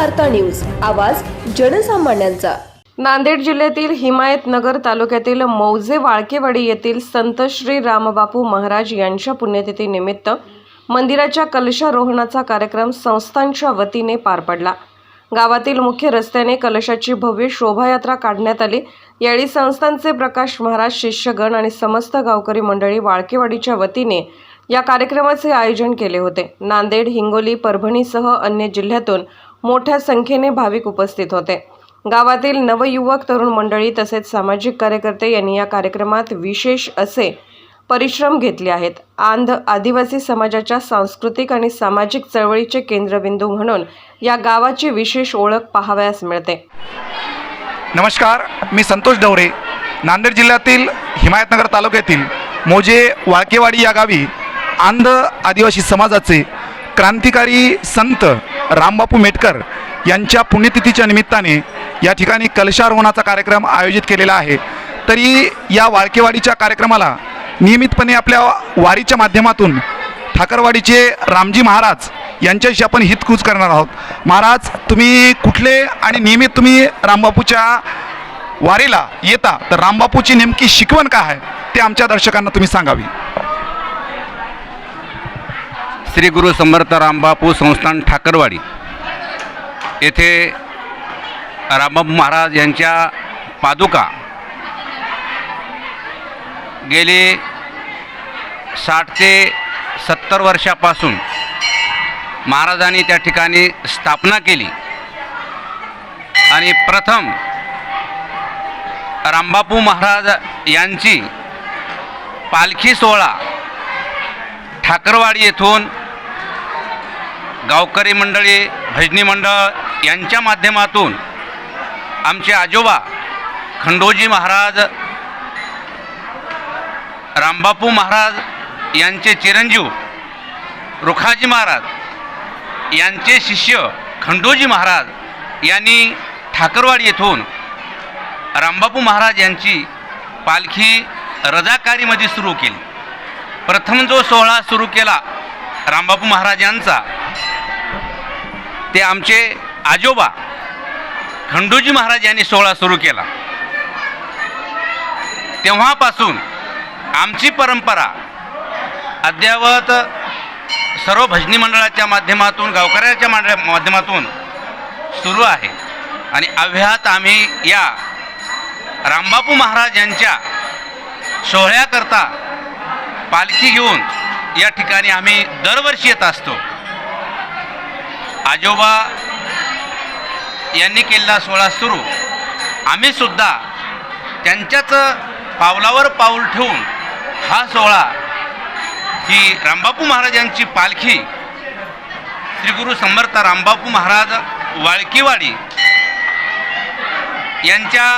वार्ता न्यूज. आवाज जनसामान्यांचा. नांदेड जिल्ह्यातील हिमायतनगर तालुक्यातील मौजे वाळकेवाडी येथील संत श्री रामबापू महाराज यांच्या पुण्यतिथीनिमित्त मंदिराच्या कलशारोहणाचा कार्यक्रम संस्थांच्या वतीने पार पडला. गावातील मुख्य रस्त्याने कलशाची भव्य शोभायात्रा काढण्यात आली. यावेळी संस्थांचे प्रकाश महाराज शिष्यगण आणि समस्त गावकरी मंडळी वाळकेवाडीच्या वतीने या कार्यक्रमाचे आयोजन केले होते. नांदेड हिंगोली परभणीसह अन्य जिल्ह्यातून मोठ्या संख्येने भाविक उपस्थित होते. गावातील नवयुवक तरुण मंडळी तसेच सामाजिक कार्यकर्ते यांनी या कार्यक्रमात विशेष असे परिश्रम घेतले आहेत. आंध आदिवासी समाजाच्या सांस्कृतिक आणि सामाजिक चळवळीचे केंद्रबिंदू म्हणून या गावाची विशेष ओळख पाहावयास मिळते. नमस्कार मी संतोष डवरे. नांदेड जिल्ह्यातील हिमायतनगर तालुक्यातील मोजे वाळकेवाडी या गावी आंध आदिवासी समाजाचे क्रांतिकारी संत रामबापू मेटकर यांच्या पुण्यतिथीच्या निमित्ताने या ठिकाणी कलशारोहणाचा कार्यक्रम आयोजित केलेला आहे. तरी या वाळकेवाडीच्या कार्यक्रमाला नियमितपणे आपल्या वारीच्या माध्यमातून ठाकरवाडीचे रामजी महाराज यांच्याशी आपण हितकूच करणार आहोत. महाराज तुम्ही कुठले आणि नियमित तुम्ही रामबापूच्या वारीला येता तर रामबापूची नेमकी शिकवण काय आहे ते आमच्या दर्शकांना तुम्ही सांगावी. श्री गुरु समर्थ रामबापू संस्थान ठाकरवाडी. येथे रामबापू महाराज यांच्या पादुका गेले साठ ते सत्तर वर्षापासून महाराजांनी त्या ठिकाणी स्थापना केली. आणि प्रथम रामबापू महाराज यांची पालखी सोहळा ठाकरवाडी येथून गावकरी मंडळी भजनी मंडळ यांच्या माध्यमातून आमचे आजोबा खंडोजी महाराज रामबापू महाराज यांचे चिरंजीव रुखाजी महाराज यांचे शिष्य खंडोजी महाराज यांनी ठाकरवाडी येथून रामबापू महाराज यांची पालखी रजाकारीमध्ये सुरू केली. प्रथम जो सोहळा सुरू केला रामबापू महाराज यांचा ते आमचे आजोबा खंडोजी महाराज यांनी सोहळा सुरू केला. तेव्हापासून आमची परंपरा अद्यावत सर्व भजनी मंडळाच्या माध्यमातून गावकऱ्याच्या मंडळा माध्यमातून सुरू आहे. आणि अव्याहत आम्ही या रामबापू महाराज यांच्या सोहळ्याकरता पालखी घेऊन या ठिकाणी आम्ही दरवर्षी येत असतो. आजोबा यांनी केलेला सोहळा सुरू. आम्ही सुद्धा त्यांच्याच पावलावर पाऊल ठेवून हा सोहळा ही रामबापू महाराजांची पालखी श्री गुरु समर्थ रामबापू महाराज वाळकीवाडी यांच्या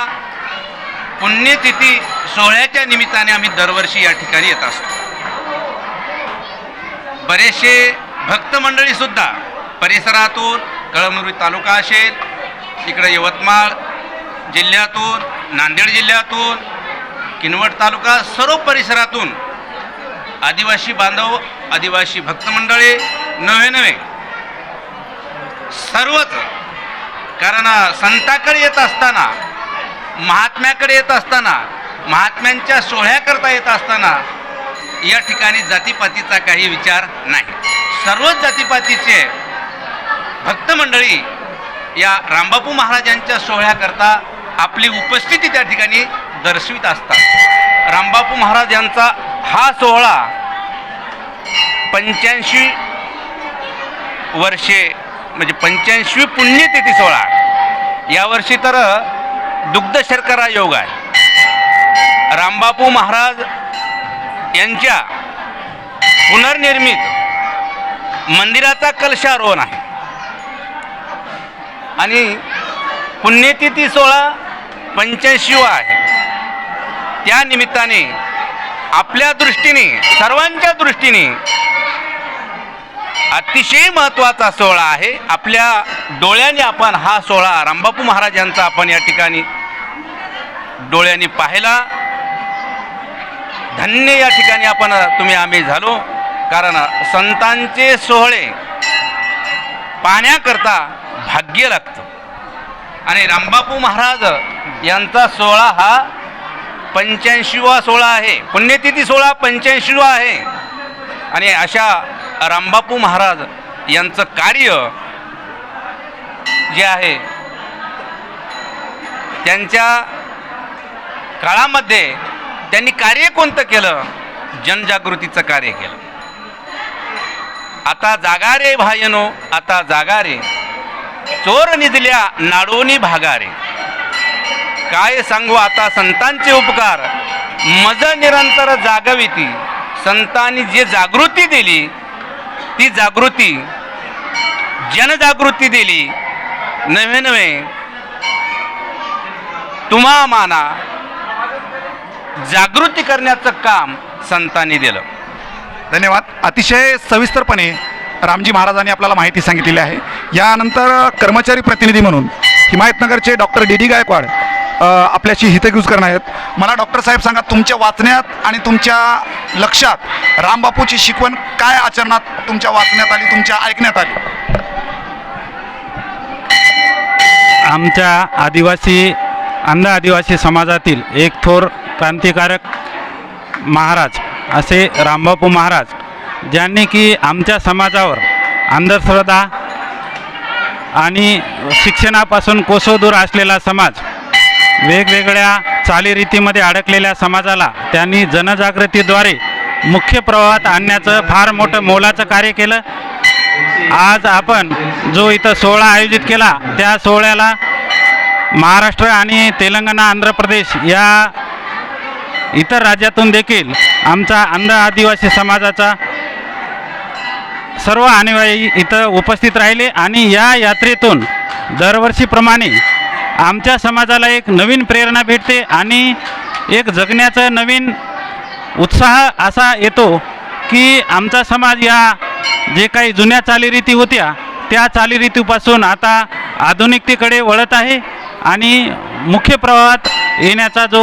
पुण्यतिथी सोहळ्याच्या निमित्ताने आम्ही दरवर्षी या ठिकाणी येत असतो. बरेचसे भक्त मंडळीसुद्धा परिसरातून कळमनुरी तालुका असेल इकडे यवतमाळ जिल्ह्यातून नांदेड जिल्ह्यातून किनवट तालुका सर्व परिसरातून आदिवासी बांधव आदिवासी भक्तमंडळे नव्हे नव्हे सर्वच कारण संताकडे येत असताना महात्म्याकडे येत असताना महात्म्यांच्या सोहळ्याकरता येत असताना या ठिकाणी जातीपातीचा काही विचार नाही. सर्वच जातीपातीचे भक्त मंडळी या रामबापू महाराजांच्या सोहळ्याकरता आपली उपस्थिती त्या ठिकाणी दर्शवित असतात. रामबापू महाराज यांचा हा सोहळा पंच्याऐंशी वर्षे म्हणजे पंच्याऐंशी पुण्यतिथी सोहळा यावर्षी तर दुग्ध शर्करा योग आहे. रामबापू महाराज यांच्या पुनर्निर्मित मंदिराचा कलशारोहण आहे. आणि पुण्यतिथी सोहळा पंच्याऐंशीवा आहे. त्या निमित्ताने आपल्या दृष्टीने सर्वांच्या दृष्टीने अतिशय महत्त्वाचा सोहळा आहे. आपल्या डोळ्याने आपण हा सोहळा रामबापू महाराज यांचा आपण या ठिकाणी डोळ्यांनी पाहिला. धन्य या ठिकाणी आपण तुम्ही आम्ही झालो. कारण संतांचे सोहळे पाहण्याकरता भाग्य लागतं. आणि रामबापू महाराज यांचा सोहळा हा पंच्याऐंशीवा सोहळा आहे. पुण्यतिथी सोहळा पंच्याऐंशीवा आहे. आणि अशा रामबापू महाराज यांचं कार्य जे आहे त्यांच्या काळामध्ये त्यांनी कार्य कोणतं केलं? जनजागृतीचं कार्य केलं. आता जागा रे भायनो आता जागा रे. चोर निजल्या नाडोनी भागारे. काय सांगू आता संतांचे उपकार? मज निरंतर जागविती. संतांनी जे जागृती दिली ती जागृती जनजागृती दिली. नवे नवे तुम्हा माना जागृती करण्याचं काम संतांनी दिलं. धन्यवाद. अतिशय सविस्तरपणे रामजी महाराजांनी आपल्याला माहिती सांगितलेली आहे. यानंतर कर्मचारी प्रतिनिधी म्हणून हिमायतनगरचे डॉक्टर डी डी गायकवाड आपल्याशी हितगुज करणार आहेत. मला डॉक्टर साहेब सांगा तुमच्या वाचण्यात आणि तुमच्या लक्षात रामबापूची शिकवण काय आचरणात तुमच्या वाचण्यात आली तुमच्या ऐकण्यात आली? आमच्या आदिवासी अंध आदिवासी समाजातील एक थोर क्रांतिकारक महाराज असे रामबापू महाराज ज्यांनी की आमच्या समाजावर अंधश्रद्धा आणि शिक्षणापासून कोसोदूर असलेला समाज वेगवेगळ्या चालीरीतीमध्ये अडकलेल्या समाजाला त्यांनी जनजागृतीद्वारे मुख्य प्रवाहात आणण्याचं फार मोठं मोलाचं कार्य केलं. आज आपण जो इथं सोहळा आयोजित केला त्या सोहळ्याला महाराष्ट्र आणि तेलंगणा आंध्र प्रदेश या इतर राज्यातून देखील आमचा अंध आदिवासी समाजाचा सर्व अनुयायी इथं उपस्थित राहिले आणि या यात्रेतून दरवर्षीप्रमाणे आमच्या समाजाला एक नवीन प्रेरणा भेटते आणि एक जगण्याचं नवीन उत्साह असा येतो की आमचा समाज या जे काही जुन्या चालीरीती होत्या त्या चालीरीतीपासून आता आधुनिकतेकडे वळत आहे आणि मुख्य प्रवाहात येण्याचा जो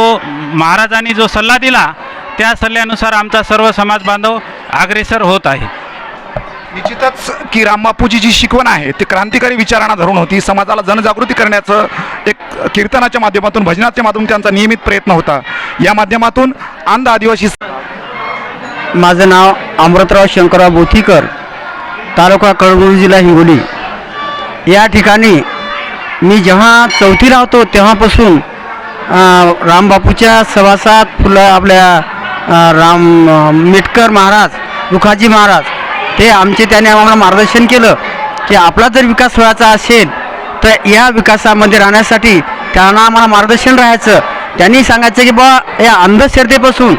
महाराजांनी जो सल्ला दिला त्या सल्ल्यानुसार आमचा सर्व समाज बांधव अग्रेसर होत आहे. निश्चितच की रामबापूची जी शिकवण आहे. ती क्रांतिकारी विचारणा धरून होती. समाजाला जनजागृती करण्याचं एक कीर्तनाच्या माध्यमातून भजनाच्या माध्यमातून त्यांचा नियमित प्रयत्न होता. या माध्यमातून आंध आदिवासी माझं नाव अमृतराव शंकरराव बोथीकर तालुका कळमनुरी जिल्हा हिंगोली. या ठिकाणी मी जेव्हा चौथीला होतो तेव्हापासून रामबापूच्या सभासात फुलं आपल्या राम मिटकर महाराज दुखाजी महाराज ते आमचे त्याने आम्हाला मार्गदर्शन केलं की आपला जर विकास व्हायचा असेल तर या विकासामध्ये राहण्यासाठी त्यांना आम्हाला मार्गदर्शन राहायचं. त्यांनी सांगायचं की बा या अंधश्रद्धेपासून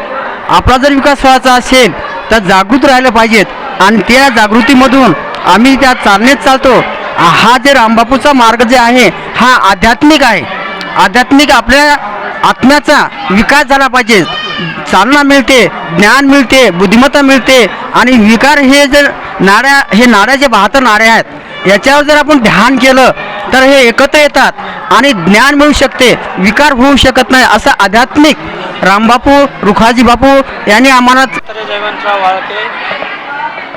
आपला जर विकास व्हायचा असेल तर जागृत राहिलं पाहिजेत. आणि त्या जागृतीमधून आम्ही त्या चालनेत चालतो. हा जे रामबापूचा मार्ग जे आहे हा आध्यात्मिक आहे. आध्यात्मिक आपल्या आत्म्याचा विकास झाला पाहिजे. चालना मिळते ज्ञान मिळते बुद्धिमत्ता मिळते आणि विकार हे जर नाड्या हे नाड्याचे बहात्तर नाड्या आहेत याच्यावर जर आपण ध्यान केलं तर हे एकत्र येतात आणि ज्ञान मिळू शकते विकार होऊ शकत नाही असं आध्यात्मिक रामबापू रुखाजी बापू यांनी आम्हाला जयवंतराव वाळके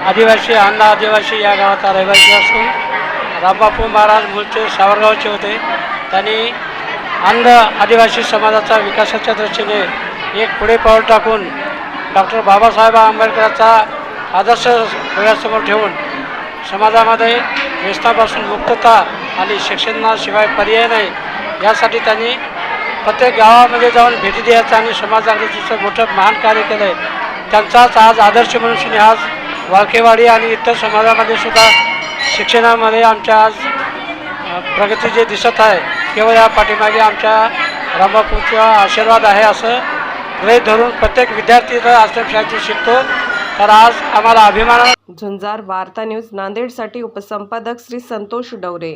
आदिवासी अण्णा आदिवासी या गावाचा रहिवासी असून रामबापू महाराज मूळचे सावरगावचे होते. त्यांनी अंध आदिवासी समाजाचा विकासाच्या दृष्टीने एक पुढे पाऊल टाकून डॉक्टर बाबासाहेब आंबेडकरांचा आदर्श डोळ्यासमोर ठेवून समाजामध्ये व्यसनापासून मुक्तता आणि शिक्षणाशिवाय पर्याय नाही यासाठी त्यांनी प्रत्येक गावामध्ये जाऊन भेटी द्यायचं आणि समाजागृतीचं मोठं महान कार्य केलं आहे त्यांचाच आज आदर्श मनुष्य आज वाळकेवाडी आणि इतर समाजामध्ये सुद्धा शिक्षणामध्ये आमच्या आज प्रगती जे दिसत आहे केवळ या पाठीमागे आमच्या रामबापूचा आशीर्वाद आहे असं लय धरून प्रत्येक विद्यार्थी जर आश्रमशाळेतून शिकतो. तर आज आम्हाला अभिमान झुंजार वार्ता न्यूज नांदेडसाठी उपसंपादक श्री संतोष डवरे.